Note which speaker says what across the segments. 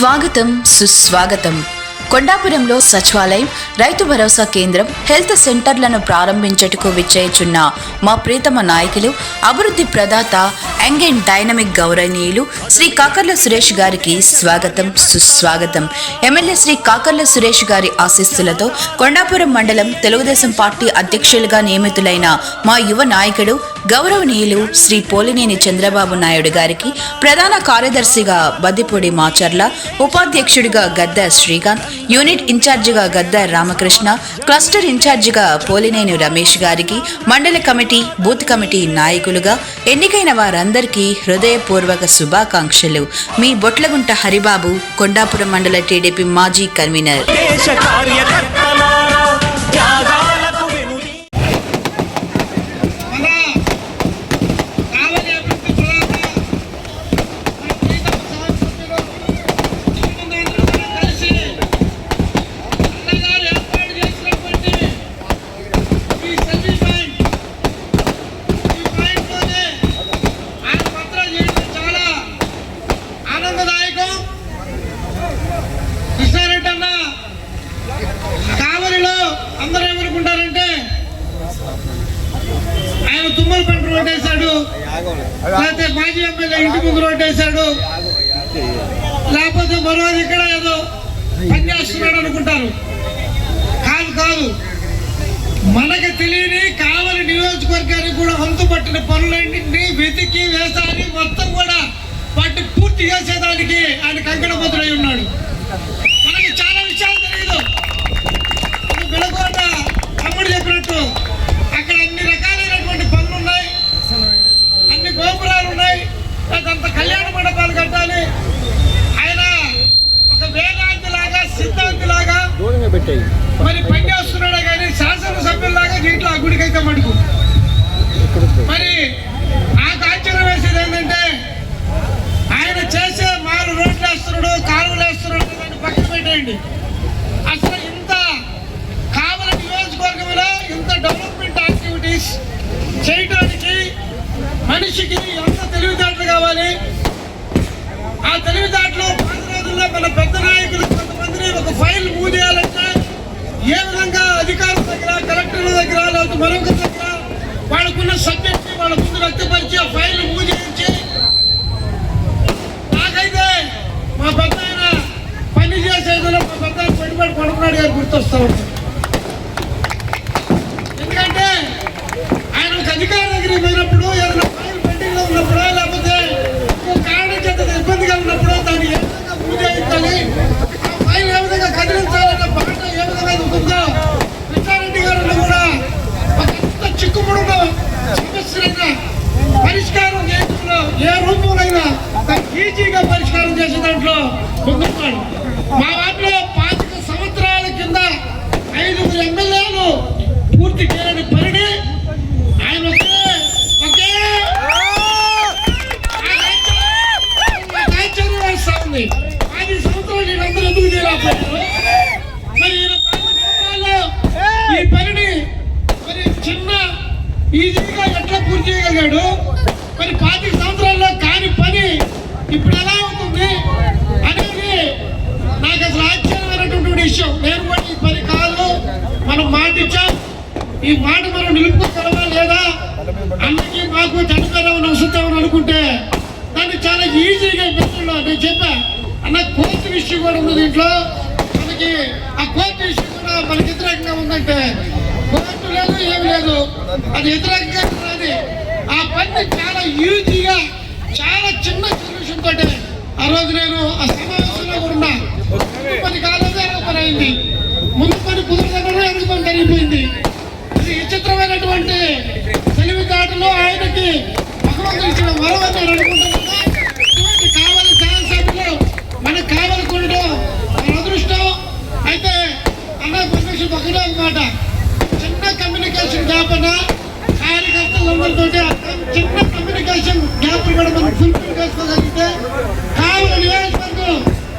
Speaker 1: స్వాగతం సుస్వాగతం. కొండాపురంలో సచివాలయం రైతు భరోసా కేంద్రం హెల్త్ సెంటర్లను ప్రారంభించటకు విచ్చేయుచున్న మా ప్రీతమ నాయకులు అభివృద్ధి ప్రదాత యంగ్ అండ్ డైనమిక్ గౌరవనీయులు శ్రీ కాకర్ల సురేష్ గారికి స్వాగతం సుస్వాగతం. ఎమ్మెల్యే శ్రీ కాకర్ల సురేష్ గారి ఆశీస్సులతో కొండాపురం మండలం తెలుగుదేశం పార్టీ అధ్యక్షులుగా నియమితులైన మా యువ నాయకుడు గౌరవనీయులు శ్రీ పోలినేని చంద్రబాబు నాయుడు గారికి ప్రధాన కార్యదర్శిగా బద్దిపూడి మాచర్ల ఉపాధ్యక్షుడిగా గద్ద శ్రీకాంత్ యూనిట్ ఇన్ఛార్జిగా గద్ద రామకృష్ణ క్లస్టర్ ఇన్ఛార్జిగా పోలినేని రమేష్ గారికి మండల కమిటీ బూత్ కమిటీ నాయకులుగా ఎన్నికైన వారందరికీ హృదయపూర్వక శుభాకాంక్షలు. మీ బొట్లగుంట హరిబాబు కొండాపురం మండల టీడీపీ మాజీ కన్వీనర్.
Speaker 2: తుమ్మల పంట రోడ్డేశాడు. లేకపోతే మాజీ ఎమ్మెల్యే ఇంటి ముందు రోడ్డేశాడు. లేకపోతే మరో ఇక్కడ ఏదో పని చేస్తున్నాడు అనుకుంటారు. కాదు కాదు. మనకి తెలియని కావలి నియోజకవర్గానికి కూడా పట్టిన పనులన్నింటినీ వెతికి వేసారి మొత్తం కూడా వాటిని పూర్తి చేసేదానికి ఆయన కంకణబద్దుడై ఉన్నాడు. మరి పనిచేస్తున్నాడే కానీ శాసనసభ్యులాగా దీంట్లో ఆ గుడికైతే మటుకు. మరి నాకు ఆశ్చర్యం వేసేది ఏంటంటే ఆయన చేసే మారు రోడ్లు వేస్తున్నాడు కాలువలు వేస్తున్నాడు దాన్ని పక్కన పెట్టేయండి. అసలు ఇంత కావల నియోజకవర్గంలో ఇంత డెవలప్మెంట్ యాక్టివిటీస్ చేయడానికి మనిషికి ఎంత తెలివితేటలు కావాలి? ఆ తెలివితేటలు పాత రోజుల్లో మన పెద్ద నాయకులు కొంతమందిని ఒక ఫైల్ మూవ్ ఏ విధంగా అధికారుల దగ్గర కలెక్టర్ల దగ్గర లేకపోతే మరొకరి దగ్గర వాళ్ళకున్న సబ్జెక్ట్ వాళ్ళ ముందు వ్యక్తపరిచి ఆ ఫైల్ మూవ్ చేయించి నాకైతే మా పెద్ద ఆయన పని చేసేదిలో మా పెద్ద పెట్టుబడి పడుకున్నాడు గారు గుర్తొస్తా ఉంటారు ఎందుకంటే ఆయన ఒక అధికారి దగ్గరికి పోయినప్పుడు ఏదైనా ఫైల్ పెండింగ్లో ఉన్నప్పుడు లేకపోతే ఇంకో కారణం చేత ఇబ్బందిగా ఉన్నప్పుడు దాన్ని ఏ విధంగా మూవ్ చేయించాలి ఆ ఫైల్ ఏ విధంగా కదిలించాలన్న పాట ఏ విధంగా ఉంటుందో కృష్ణారెడ్డి గారు కూడా ఒక ఎంత చిక్కుముడున్న సమస్యలైనా పరిష్కారం చేయడంలో ఏ రూపంలోనైనా ఈజీగా పరిష్కారం చేసే దాంట్లో ముందున్నాడు మా వాటిలో పాతిక సంవత్సరాల కింద ఐదుగురు ఎమ్మెల్యేలు పూర్తి చేయని పనిని ఆయన ఒకే ఒకే నాకు ఆశ్చర్యం వేస్తా ఉంది పది సంవత్సరాలు వీళ్ళందరూ ఎందుకు చేయలేకపోయారు మరి ఈ పనిని మరి చిన్న ఈజీగా ఎట్లా పూర్తి చేయగలిగాడు? మరి పాతిక సంవత్సరాల్లో కాని పని ఇప్పుడు ఎలా అవుతుంది? అనేది నాకు అసలు ఆశ్చర్యమైనటువంటి విషయం. నేను కూడా ఈ పని కాదు. మనం మాట ఇచ్చాం. ఈ మాట మనం నిలుపుకోగలమా లేదా? అందరికీ మాకు చనిపోయినామని వస్తుందామని అనుకుంటే దాన్ని చాలా ఈజీగా పెట్టడంలో నేను చెప్పాను అన్న కోర్టు విషయం కూడా ఉంది దీంట్లో. మనకి ఆ కోర్టు విషయం కూడా మనకి వ్యతిరేకంగా ఉందంటే కోర్టు లేదు ఏమి లేదు. అది వ్యతిరేకంగా ఉన్నది ఆ పని చాలా ఈజీగా చాలా చిన్న సొల్యూషన్ తోటి ఆ రోజు నేను ఆ సమావేశంలో కూడా ఉన్నా. పని కాలేదు వెనక పని అయింది. ముందు పని కుదరదన్నారు వెనక పని జరిగిపోయింది. ఇది విచిత్రమైనటువంటి తెలివితేటలు ఆయనకి భగవంతుడు ఇచ్చిన వరం అని నేను అనుకుంటున్నాను. కావాలి శాసనసభ్యులు మనకు కావాలి కొనడం మన అదృష్టం అయితే అన్న పర్మిషన్ ఒకటే అనమాట చిన్న కమ్యూనికేషన్ గ్యాప్ అన్న కార్యకర్తలందరితో చిన్న కమ్యూనికేషన్ గ్యాప్ కూడా మనం ఫుల్ఫిల్ చేసుకోగలిగితే కావున నియోజకవర్గం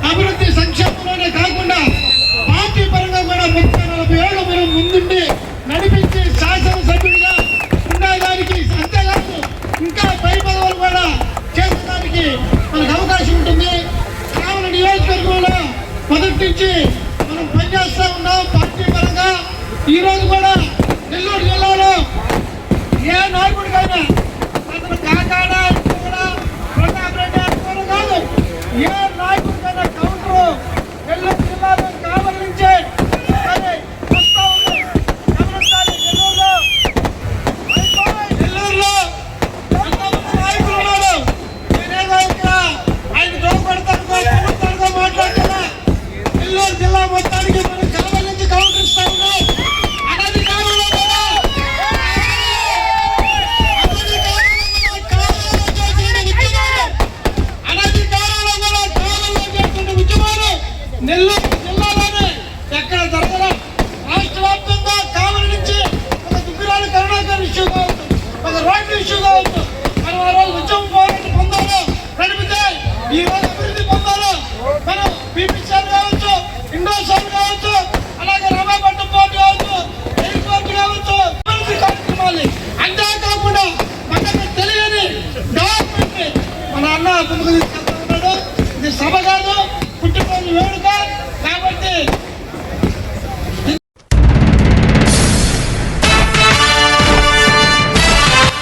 Speaker 2: అభివృద్ధి సంక్షేమంలోనే కాకుండా పార్టీ పరంగా కూడా ముప్పై నలభై ఏళ్ళు మనం ముందుండి నడిపించి శాసనసభ్యుడిగా ఉండేదానికి అంతేకాదు ఇంకా పై పదవులు కూడా చేసడానికి మనకు అవకాశం ఉంటుంది. కావున నియోజకవర్గంలో మొదటి నుంచి మనం పనిచేస్తూ ఉన్నాం పార్టీ పరంగా ఈరోజు కూడా నెల్లూరు జిల్లాలో ఏ నాయకుడికైనా అతను కాకాడ కూడా ప్రతాప్ రెడ్డి అనుకోవడం కాదు ఏ నాయకుడికైనా కౌంటరు నెల్లూరు జిల్లాలో కావలి నుంచే మరి వస్తూ ఉంది గమనించాలి నెల్లూరులో నెల్లూరులో ఎంతమంది నాయకులు ఉన్నారు నేనేదో ఇక్కడ ఆయన దోపడతానుకో పొగుడతానుకో మాట్లాడుతున్నా నెల్లూరు జిల్లా మొత్తానికి మనం కావలి నుంచి కౌంటర్ ఇస్తా ఉన్నాం అనధికారులు కూడా అనధికారులు కూడా కాలంలో చేస్తున్న ఉద్యమాలు నెల్లూరు జిల్లాలోనే ఎక్కడ జరగల రాష్ట్ర వ్యాప్తంగా కావలి నుంచి ఒక దుగ్గిరాలు కరుణాకర్ ఇష్యూ కావచ్చు ఒక రోడ్డు ఇష్యూ కావచ్చు మనం ఆ రోజు ఉద్యమం పోరాటం పొందాలో నడిపితే ఈ రోజు అభివృద్ధి పొందాలో. మనం బీపీసీఆర్ కావచ్చు ఇండోసార్ కావచ్చు అలాగే రమాపట్నం పోర్టు కావచ్చు ఎయిర్పోర్ట్ కావచ్చు అభివృద్ధి అంతే కాకుండా మనకు తెలియని గవర్నమెంట్ మన అన్న ముందుకు తీసుకెళ్తా ఉన్నాడు. ఇది సభ కాదు పుట్టినరోజు వేడుక.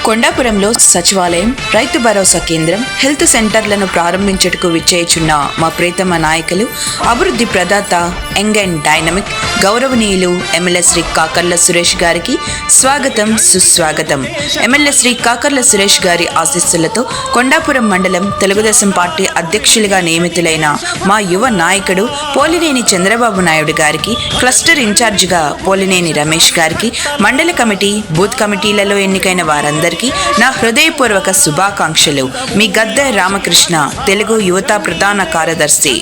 Speaker 1: కొండాపురంలో సచివాలయం రైతు భరోసా కేంద్రం హెల్త్ సెంటర్లను ప్రారంభించుటకు విచ్చేయుచున్న మా ప్రీతమ నాయకులు అభివృద్ధి ప్రదాత యంగ్ అండ్ డైనమిక్ గౌరవనీయులు ఎమ్మెల్యే శ్రీ కాకర్ల సురేష్ గారికి స్వాగతం సుస్వాగతం. ఎమ్మెల్యే శ్రీ కాకర్ల సురేష్ గారి ఆశీస్సులతో కొండాపురం మండలం తెలుగుదేశం పార్టీ అధ్యక్షులుగా నియమితులైన మా యువ నాయకుడు పోలినేని చంద్రబాబు నాయుడు గారికి క్లస్టర్ ఇన్ఛార్జిగా పోలినేని రమేష్ గారికి మండల కమిటీ బూత్ కమిటీలలో ఎన్నికైన వారందరికీ అందరికీ నా హృదయపూర్వక శుభాకాంక్షలు. మీ గద్దె రామకృష్ణ తెలుగు యువత ప్రధాన కార్యదర్శి.